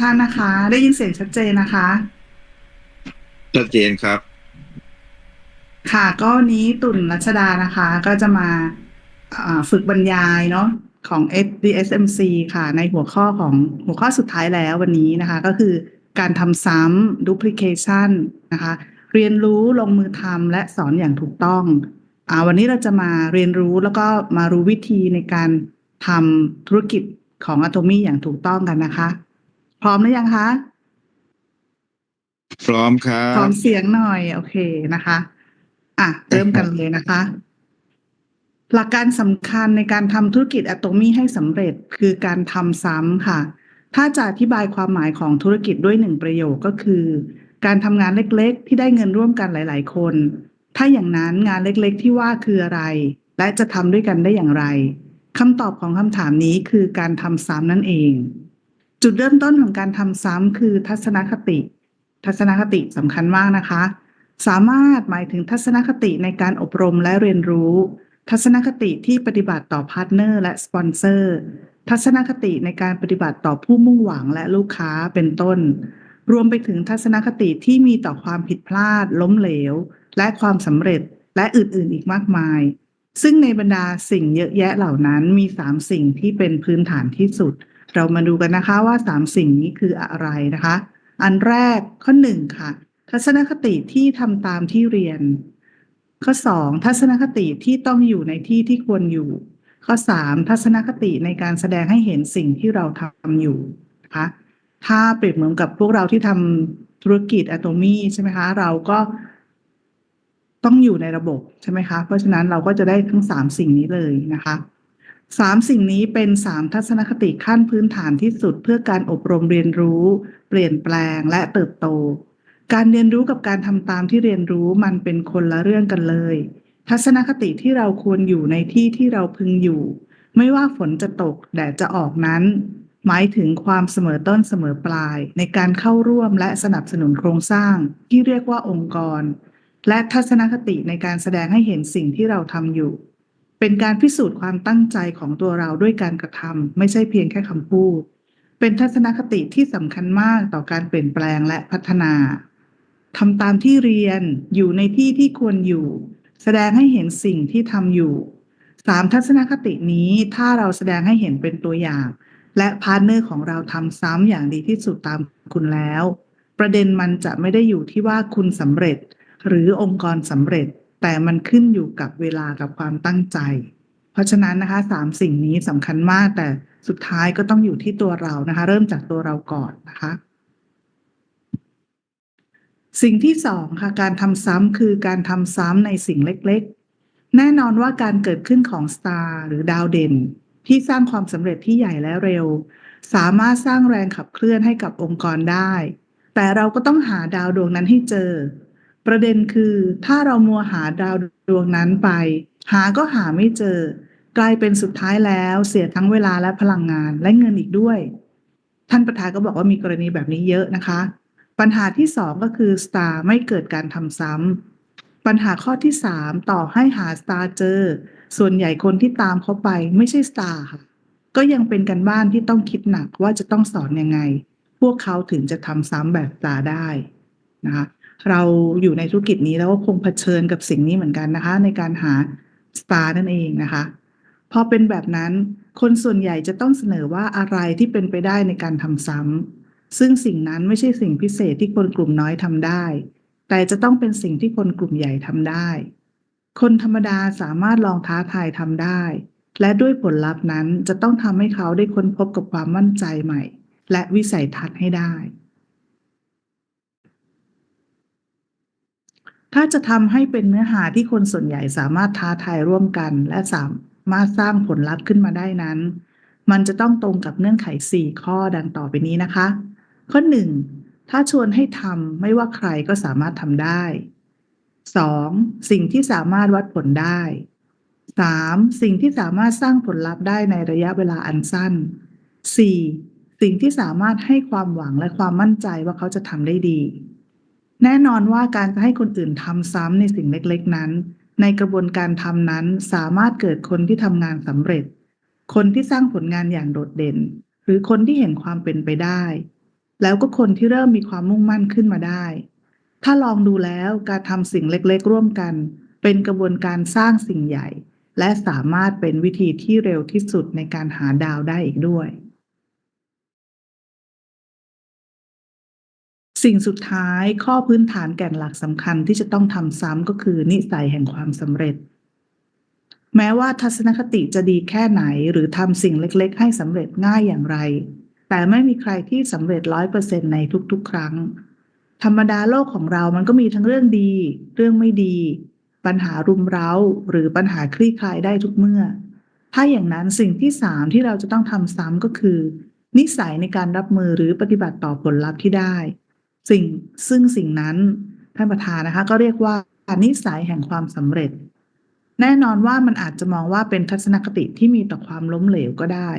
ท่านนะคะ ได้ยินเสียงชัดเจนนะคะ ชัดเจนครับ ค่ะก็วันนี้ตุ่นรัชดานะคะ ก็จะมาอ่าฝึกบรรยายเนาะของ DSMC ค่ะ ในหัวข้อของหัวข้อสุดท้ายแล้ววันนี้นะคะ ก็คือการทำซ้ำ duplication นะคะ เรียนรู้ลงมือทำและสอนอย่างถูกต้องอ่าวันนี้เราจะมาเรียนรู้แล้วก็มารู้วิธีในการทำธุรกิจของ Atomy อย่างถูกต้องกันนะคะ พร้อมหรือยังคะ พร้อมครัพร้อบมเสียงหน่อย โอเคนะคะ อะ เริ่มกันเลยนะคะ หลักการสำคัญในการทำธุรกิจอะโตมี่ให้สำเร็จคือการทำซ้ำค่ะ ถ้าจะอธิบายความหมายของธุรกิจด้วยหนึ่งประโยคก็คือ การทำงานเล็กๆ ที่ได้เงินร่วมกันหลาย ๆ คน ถ้าอย่างนั้นงานเล็กๆ ที่ว่าคืออะไร และจะทำด้วยกันได้อย่างไรคำตอบของคำถามนี้คือการทำซ้ำนั่นเอง จุดเริ่มต้นของการทำซ้ำคือทัศนคติ ทัศนคติสำคัญมากนะคะ สามารถหมายถึงทัศนคติในการอบรมและเรียนรู้ ทัศนคติที่ปฏิบัติต่อพาร์ทเนอร์และสปอนเซอร์ ทัศนคติในการปฏิบัติต่อผู้มุ่งหวังและลูกค้าเป็นต้น รวมไปถึงทัศนคติที่มีต่อความผิดพลาด ล้มเหลว และความสำเร็จและอื่นๆอีกมากมาย ซึ่งในบรรดาสิ่งเยอะแยะเหล่านั้นมีสามสิ่งที่เป็นพื้นฐานที่สุด เรามาดูกันนะคะว่าสามสิ่งนี้คืออะไรนะคะ อันแรกข้อหนึ่งค่ะ ทัศนคติที่ทำตามที่เรียน ข้อสองทัศนคติที่ต้องอยู่ในที่ที่ควรอยู่ ข้อสามทัศนคติในการแสดงให้เห็นสิ่งที่เราทำอยู่นะคะถ้าเปรียบเหมือนกับพวกเราที่ทำธุรกิจอะโตมี่ใช่ไหมคะ เราก็ต้องอยู่ในระบบใช่ไหมคะ เพราะฉะนั้นเราก็จะได้ทั้งสามสิ่งนี้เลยนะคะ สามสิ่งนี้เป็นสามทัศนคติขั้นพื้นฐานที่สุดเพื่อการอบรมเรียนรู้ เปลี่ยนแปลงและเติบโต การเรียนรู้กับการทำตามที่เรียนรู้มันเป็นคนละเรื่องกันเลย ทัศนคติที่เราควรอยู่ในที่ที่เราพึงอยู่ ไม่ว่าฝนจะตกแดดจะออกนั้น หมายถึงความเสมอต้นเสมอปลาย ในการเข้าร่วมและสนับสนุนโครงสร้าง ที่เรียกว่าองค์กร และทัศนคติในการแสดงให้เห็นสิ่งที่เราทำอยู่ เป็นการพิสูจน์ความตั้งใจของตัวเราด้วยการกระทำไม่ใช่เพียงแค่คำพูด เป็นทัศนคติที่สำคัญมากต่อการเปลี่ยนแปลงและพัฒนาทำตามที่เรียนอยู่ในที่ที่ควรอยู่ แสดงให้เห็นสิ่งที่ทำอยู่สามทัศนคตินี้ถ้าเราแสดงให้เห็นเป็นตัวอย่าง และพาร์ทเนอร์ของเราทำซ้ำอย่างดีที่สุดตามคุณแล้ว ประเด็นมันจะไม่ได้อยู่ที่ว่าคุณสำเร็จ หรือองค์กรสำเร็จ แต่มันขึ้นอยู่กับเวลากับความตั้งใจ เพราะฉะนั้นนะคะสามสิ่งนี้สำคัญมากแต่สุดท้ายก็ต้องอยู่ที่ตัวเรานะคะ เริ่มจากตัวเราก่อนนะคะ สิ่งที่สองค่ะการทำซ้ำคือการทำซ้ำในสิ่งเล็กๆ แน่นอนว่าการเกิดขึ้นของสตาร์หรือดาวเด่น ที่สร้างความสำเร็จที่ใหญ่และเร็ว สามารถสร้างแรงขับเคลื่อนให้กับองค์กรได้ แต่เราก็ต้องหาดาวดวงนั้นให้เจอ ประเด็นคือถ้าเรามัวหาดาวดวงนั้นไป หาก็หาไม่เจอ กลายเป็นสุดท้ายแล้วเสียทั้งเวลาและพลังงานและเงินอีกด้วย ท่านประธานก็บอกว่ามีกรณีแบบนี้เยอะนะคะ ปัญหาที่สองก็คือสตาร์ไม่เกิดการทำซ้ำปัญหาข้อที่สามต่อให้หาสตาร์เจอ ส่วนใหญ่คนที่ตามเขาไปไม่ใช่สตาร์ค่ะก็ยังเป็นกันบ้านที่ต้องคิดหนักว่าจะต้องสอนยังไง พวกเขาถึงจะทำซ้ำแบบสตาร์ได้นะคะ เราอยู่ในธุรกิจนี้แล้วก็คงเผชิญกับสิ่งนี้เหมือนกันนะคะ ในการหาสตาร์นั่นเองนะคะพอเป็นแบบนั้นคนส่วนใหญ่จะต้องเสนอว่าอะไรที่เป็นไปได้ในการทำซ้ำซึ่งสิ่งนั้นไม่ใช่สิ่งพิเศษที่คนกลุ่มน้อยทำได้ แต่จะต้องเป็นสิ่งที่คนกลุ่มใหญ่ทำได้ คนธรรมดาสามารถลองท้าทายทำได้ และด้วยผลลัพธ์นั้นจะต้องทำให้เขาได้ค้นพบกับความมั่นใจใหม่ และวิสัยทัศน์ให้ได้ ถ้าจะทำให้เป็นเนื้อหาที่คนส่วนใหญ่สามารถท้าทายร่วมกัน และสามารถสร้างผลลัพธ์ขึ้นมาได้นั้น มันจะต้องตรงกับเงื่อนไข 4 ข้อดังต่อไปนี้นะคะ ข้อ 1. ถ้าชวนให้ทำไม่ว่าใครก็สามารถทำได้ 2. สิ่งที่สามารถวัดผลได้ 3. สิ่งที่สามารถสร้างผลลัพธ์ได้ในระยะเวลาอันสั้น 4. สิ่งที่สามารถให้ความหวังและความมั่นใจว่าเขาจะทำได้ดี แน่นอนว่าการจะให้คนอื่นทำซ้ำในสิ่งเล็กๆนั้น ในกระบวนการทำนั้นสามารถเกิดคนที่ทำงานสำเร็จ คนที่สร้างผลงานอย่างโดดเด่น หรือคนที่เห็นความเป็นไปได้ แล้วก็คนที่เริ่มมีความมุ่งมั่นขึ้นมาได้ ถ้าลองดูแล้วการทำสิ่งเล็กๆ ร่วมกัน เป็นกระบวนการสร้างสิ่งใหญ่ และสามารถเป็นวิธีที่เร็วที่สุดในการหาดาวได้อีกด้วย สิ่งสุดท้ายข้อพื้นฐานแก่นหลักสำคัญที่จะต้องทำซ้ำก็คือนิสัยแห่งความสำเร็จ แม้ว่าทัศนคติจะดีแค่ไหนหรือทำสิ่งเล็กๆ ให้สำเร็จง่ายอย่างไร แต่ไม่มีใครที่สำเร็จร้อยเปอร์เซ็นในทุกๆ ครั้ง ธรรมดาโลกของเรามันก็มีทั้งเรื่องดี เรื่องไม่ดี ปัญหารุมเร้า หรือปัญหาคลี่คลายได้ทุกเมื่อ ถ้าอย่างนั้นสิ่งที่สามที่เราจะต้องทำซ้ำก็คือ นิสัยในการรับมือหรือปฏิบัติต่อผลลัพธ์ที่ได้ สิ่งซึ่งสิ่งนั้นท่านประธานนะคะ ก็เรียกว่านิสัยแห่งความสำเร็จ แน่นอนว่ามันอาจจะมองว่าเป็นทัศนคติที่มีต่อความล้มเหลวก็ได้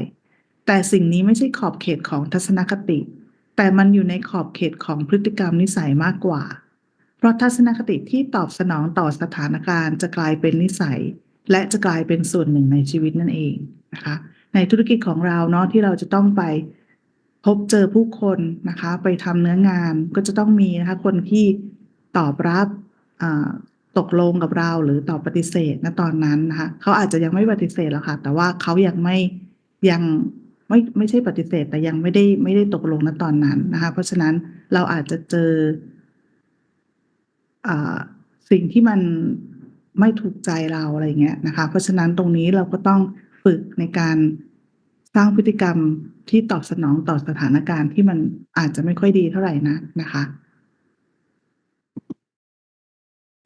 แต่สิ่งนี้ไม่ใช่ขอบเขตของทัศนคติ แต่มันอยู่ในขอบเขตของพฤติกรรมนิสัยมากกว่า เพราะทัศนคติที่ตอบสนองต่อสถานการณ์จะกลายเป็นนิสัย และจะกลายเป็นส่วนหนึ่งในชีวิตนั่นเองนะคะ ในธุรกิจของเราเนาะที่เราจะต้องไป พบเจอผู้คนนะคะ ไปทำเนื้องานก็จะต้องมีนะคะ คนที่ตอบรับตกลงกับเราหรือตอบปฏิเสธณตอนนั้นนะคะเขาอาจจะยังไม่ปฏิเสธหรอกค่ะ แต่ว่าเขายังไม่ยังไม่ไม่ใช่ปฏิเสธ แต่ยังไม่ได้ไม่ได้ตกลงณตอนนั้นนะคะ เพราะฉะนั้นเราอาจจะเจออสิ่งที่มันไม่ถูกใจเราอะไรเงี้ยนะคะ เพราะฉะนั้นตรงนี้เราก็ต้องฝึกในการ สร้างพฤติกรรมที่ตอบสนองต่อสถานการณ์ที่มันอาจจะไม่ค่อยดีเท่าไหร่นะนะคะ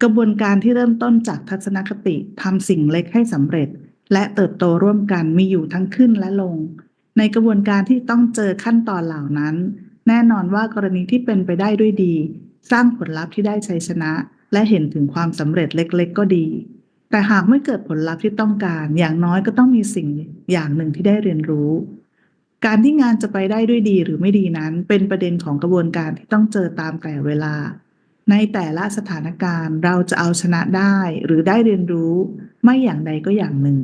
กระบวนการที่เริ่มต้นจากทัศนคติทำสิ่งเล็กให้สำเร็จ และเติบโตร่วมกันมีอยู่ทั้งขึ้นและลง ในกระบวนการที่ต้องเจอขั้นตอนเหล่านั้น แน่นอนว่ากรณีที่เป็นไปได้ด้วยดี สร้างผลลัพธ์ที่ได้ชัยชนะ และเห็นถึงความสำเร็จเล็ก ๆ ก็ดี แต่หากไม่เกิดผลลัพธ์ที่ต้องการ อย่างน้อยก็ต้องมีสิ่งอย่างหนึ่งที่ได้เรียนรู้ การที่งานจะไปได้ด้วยดีหรือไม่ดีนั้น เป็นประเด็นของกระบวนการที่ต้องเจอตามแต่เวลา ในแต่ละสถานการณ์เราจะเอาชนะได้หรือได้เรียนรู้ ไม่อย่างใดก็อย่างหนึ่ง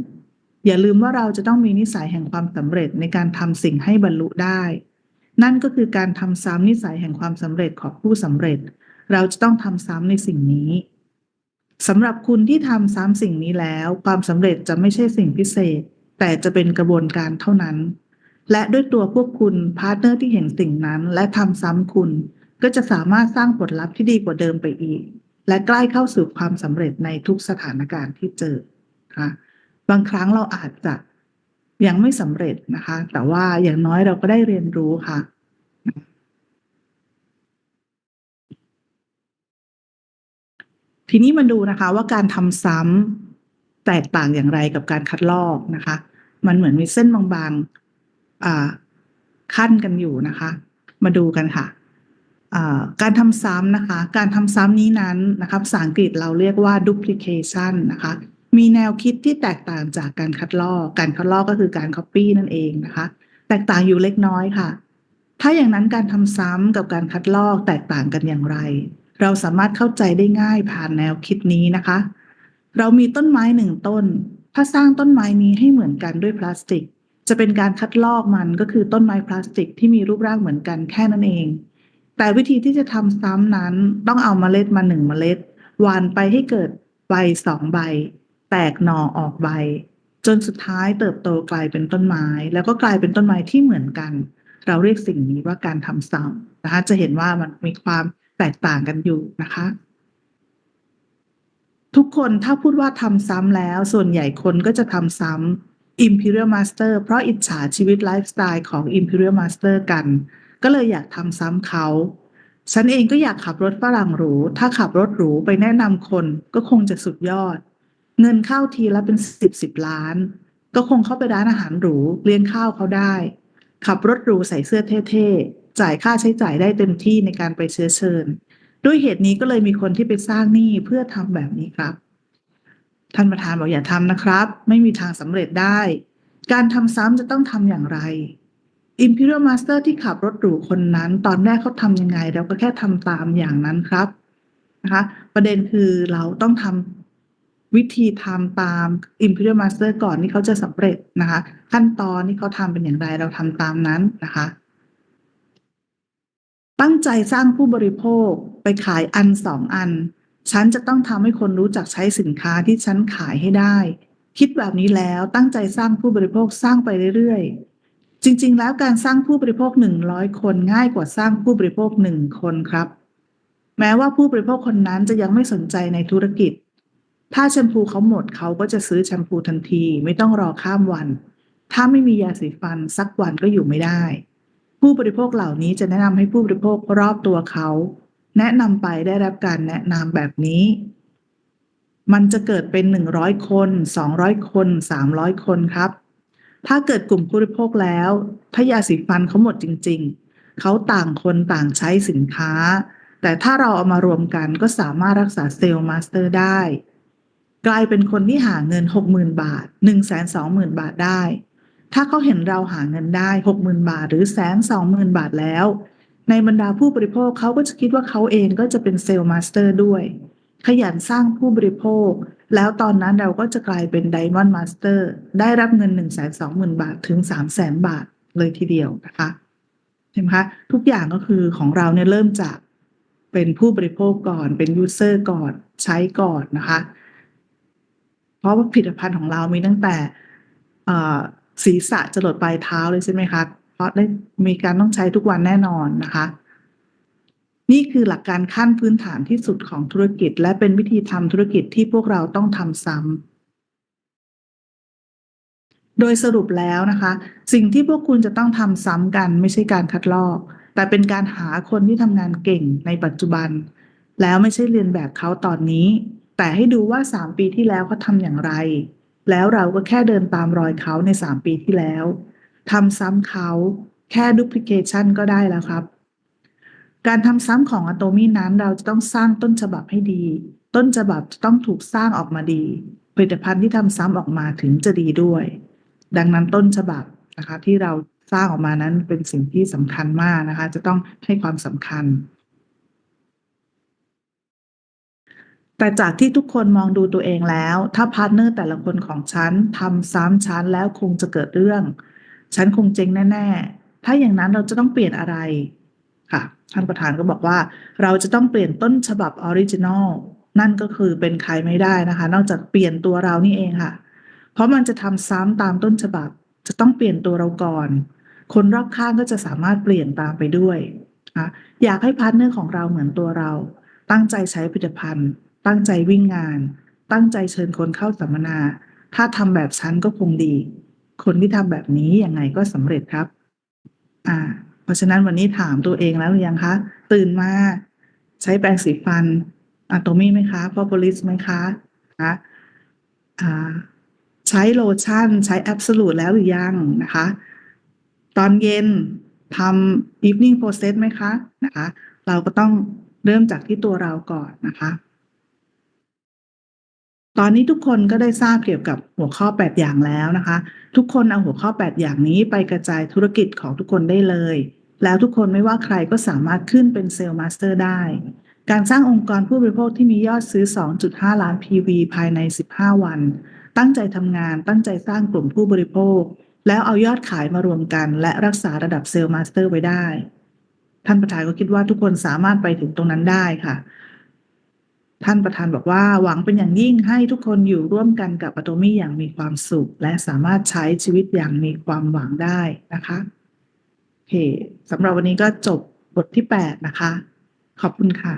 อย่าลืมว่าเราจะต้องมีนิสัยแห่งความสำเร็จในการทำสิ่งให้บรรลุได้ นั่นก็คือการทำซ้ำนิสัยแห่งความสำเร็จของผู้สำเร็จ เราจะต้องทำซ้ำในสิ่งนี้ สำหรับคุณที่ทำซ้ำสิ่งนี้แล้ว ความสำเร็จจะไม่ใช่สิ่งพิเศษ แต่จะเป็นกระบวนการเท่านั้น และด้วยตัวพวกคุณพาร์ทเนอร์ที่เห็นสิ่งนั้น และทำซ้ำคุณ ก็จะสามารถสร้างผลลัพธ์ที่ดีกว่าเดิมไปอีก และใกล้เข้าสู่ความสำเร็จในทุกสถานการณ์ที่เจอค่ะบางครั้งเราอาจจะยังไม่สำเร็จนะคะ แต่ว่าอย่างน้อยเราก็ได้เรียนรู้ค่ะ ทีนี้มาดูนะคะว่าการทำซ้ำแตกต่างอย่างไรกับการคัดลอกนะคะ มันเหมือนมีเส้นบางๆขั้นกันอยู่นะคะ มาดูกันค่ะการทำซ้ำนะคะ การทำซ้ำนี้นั้นนะคะภาษาอังกฤษเราเรียกว่า duplication นะคะ มีแนวคิดที่แตกต่างจากการคัดลอก การคัดลอกก็คือการ copy นั่นเองนะคะ แตกต่างอยู่เล็กน้อยค่ะ ถ้าอย่างนั้นการทำซ้ำกับการคัดลอกแตกต่างกันอย่างไร เราสามารถเข้าใจได้ง่ายผ่านแนวคิดนี้นะคะ เรามีต้นไม้หนึ่งต้น ถ้าสร้างต้นไม้นี้ให้เหมือนกันด้วยพลาสติก จะเป็นการคัดลอกมันก็คือต้นไม้พลาสติกที่มีรูปร่างเหมือนกันแค่นั้นเอง แต่วิธีที่จะทำซ้ำนั้นต้องเอาเมล็ดมาหนึ่งเมล็ดหวานไปให้เกิดใบสองใบ แตกหน่อออกใบ จนสุดท้ายเติบโตกลายเป็นต้นไม้ แล้วก็กลายเป็นต้นไม้ที่เหมือนกัน เราเรียกสิ่งนี้ว่าการทำซ้ำนะคะจะเห็นว่ามันมีความ แตกต่างกันอยู่นะคะ ทุกคนถ้าพูดว่าทำซ้ำแล้ว ส่วนใหญ่คนก็จะทำซ้ำ Imperial Master เพราะอิจฉาชีวิตไลฟ์สไตล์ของ Imperial Master กัน ก็เลยอยากทำซ้ำเขาฉันเองก็อยากขับรถฝรั่งหรู ถ้าขับรถหรูไปแนะนำคนก็คงจะสุดยอด เงินเข้าทีละเป็นสิบสิบล้าน ก็คงเข้าไปร้านอาหารหรูเลี้ยงข้าวเขาได้ ขับรถหรูใส่เสื้อเท่ๆ จ่ายค่าใช้จ่ายได้เต็มที่ในการไปเชื้อเชิญ ด้วยเหตุนี้ก็เลยมีคนที่ไปสร้างหนี้เพื่อทำแบบนี้ครับ ท่านประธานบอกอย่าทำนะครับ ไม่มีทางสำเร็จได้ การทำซ้ำจะต้องทำอย่างไร Imperial Master ที่ขับรถหรูคนนั้น ตอนแรกเขาทำยังไงเราก็แค่ทำตามอย่างนั้นครับนะคะ ประเด็นคือเราต้องทำวิธีทำตาม Imperial Master ก่อนที่เขาจะสำเร็จนะคะ ขั้นตอนที่เขาทำเป็นอย่างไรเราทำตามนั้นนะคะ ตั้งใจสร้างผู้บริโภคไปขายอันสองอัน ฉันจะต้องทำให้คนรู้จักใช้สินค้าที่ฉันขายให้ได้ คิดแบบนี้แล้วตั้งใจสร้างผู้บริโภคสร้างไปเรื่อยๆ จริงๆ แล้วการสร้างผู้บริโภคหนึ่งร้อยคนง่ายกว่าสร้างผู้บริโภคหนึ่งคนครับ แม้ว่าผู้บริโภคคนนั้นจะยังไม่สนใจในธุรกิจ ถ้าแชมพูเขาหมดเขาก็จะซื้อแชมพูทันที ไม่ต้องรอข้ามวัน ถ้าไม่มียาสีฟันสักวันก็อยู่ไม่ได้ ผู้บริโภคเหล่านี้จะแนะนำให้ผู้บริโภครอบตัวเขา แนะนำไปได้รับการแนะนำแบบนี้ มันจะเกิดเป็น 100 คน 200 คน 300 คนครับ ถ้าเกิดกลุ่มผู้บริโภคแล้ว ถ้ายาสีฟันเขาหมดจริง ๆ เขาต่างคนต่างใช้สินค้า แต่ถ้าเราเอามารวมกันก็สามารถรักษาเซลล์มาสเตอร์ได้ กลายเป็นคนที่หาเงิน 60,000 บาท 120,000 บาทได้ ถ้าเขาเห็นเราหาเงินได้60,000บาท หรือแสนสองหมื่นบาทแล้ว ในบรรดาผู้บริโภคเขาก็จะคิดว่าเขาเองก็จะเป็นเซลล์มาสเตอร์ด้วย ขยันสร้างผู้บริโภค แล้วตอนนั้นเราก็จะกลายเป็นไดมอนด์มาสเตอร์ได้รับเงิน1 2 0 0 0 0บาทถึง3 0 0 0 0 0บาทเลยทีเดียวนะคะเห็นไหมคะทุกอย่างก็คือของเราเนี่ยเริ่มจากเป็นผู้บริโภคก่อนเป็นยูเซอร์ก่อนใช้ก่อนนะคะ เพราะว่าผลิตภัณฑ์ของเรามีตั้งแต่ ศีรษะจรดปลายเท้าเลยใช่ไหมคะเพราะได้มีการต้องใช้ทุกวันแน่นอนนะคะ นี่คือหลักการขั้นพื้นฐานที่สุดของธุรกิจ และเป็นวิธีทำธุรกิจที่พวกเราต้องทำซ้ำโดยสรุปแล้วนะคะ สิ่งที่พวกคุณจะต้องทำซ้ำกันไม่ใช่การคัดลอก แต่เป็นการหาคนที่ทำงานเก่งในปัจจุบัน แล้วไม่ใช่เรียนแบบเขาตอนนี้ แต่ให้ดูว่า 3 ปีที่แล้วเขาทำอย่างไร แล้วเราก็แค่เดินตามรอยเขาใน 3 ปีที่แล้วทำซ้ำเขาแค่ดูพลิเคชันก็ได้แล้วครับ การทำซ้ำของอะโตมีนั้นเราจะต้องสร้างต้นฉบับให้ดี ต้นฉบับจะต้องถูกสร้างออกมาดี ผลิตภัณฑ์ที่ทำซ้ำออกมาถึงจะดีด้วย ดังนั้นต้นฉบับนะคะที่เราสร้างออกมานั้นเป็นสิ่งที่สำคัญมากนะคะ จะต้องให้ความสำคัญ แต่จากที่ทุกคนมองดูตัวเองแล้ว ถ้าพาร์ทเนอร์แต่ละคนของฉันทำซ้ำฉันแล้วคงจะเกิดเรื่อง ฉันคงเจ๊งแน่ ๆ ถ้าอย่างนั้นเราจะต้องเปลี่ยนอะไรค่ะท่านประธานก็บอกว่า เราจะต้องเปลี่ยนต้นฉบับออริจินอลนั่นก็คือเป็นใครไม่ได้นะคะ นอกจากเปลี่ยนตัวเรานี่เองค่ะ เพราะมันจะทำซ้ำตามต้นฉบับ จะต้องเปลี่ยนตัวเราก่อน คนรอบข้างก็จะสามารถเปลี่ยนตามไปด้วย อยากให้พาร์ทเนอร์ของเราเหมือนตัวเรา ตั้งใจใช้ผลิตภัณฑ์ ตั้งใจวิ่งงาน ตั้งใจเชิญคนเข้าสัมมนา ถ้าทำแบบฉันก็คงดี คนที่ทำแบบนี้ยังไงก็สำเร็จครับ อ่า เพราะฉะนั้นวันนี้ถามตัวเองแล้วหรือยังคะ ตื่นมาใช้แปรงสีฟันอะโตมี่ไหมคะพอโพลิสไหมคะคะอ่าใช้โลชั่น ใช้แอบสูตแล้วหรือยังนะคะ ตอนเย็นทำ evening process ไหมคะนะคะ เราก็ต้องเริ่มจากที่ตัวเราก่อนนะคะ ตอนนี้ทุกคนก็ได้ทราบเกี่ยวกับหัวข้อ 8 อย่างแล้วนะคะ ทุกคนเอาหัวข้อ 8 อย่างนี้ไปกระจายธุรกิจของทุกคนได้เลย แล้วทุกคนไม่ว่าใครก็สามารถขึ้นเป็นเซลล์มาสเตอร์ได้ การสร้างองค์กรผู้บริโภคที่มียอดซื้อ 2.5 ล้าน PV ภายใน 15 วัน ตั้งใจทำงาน ตั้งใจสร้างกลุ่มผู้บริโภค แล้วเอายอดขายมารวมกัน และรักษาระดับเซลล์มาสเตอร์ไว้ได้ ท่านประธานก็คิดว่าทุกคนสามารถไปถึงตรงนั้นได้ค่ะ ท่านประธานบอกว่าหวังเป็นอย่างยิ่งให้ทุกคนอยู่ร่วมกันกับอะโตมี่อย่างมีความสุข และสามารถใช้ชีวิตอย่างมีความหวังได้นะคะโอเคสำหรับวันนี้ก็จบบทที่ 8 นะคะ ขอบคุณค่ะ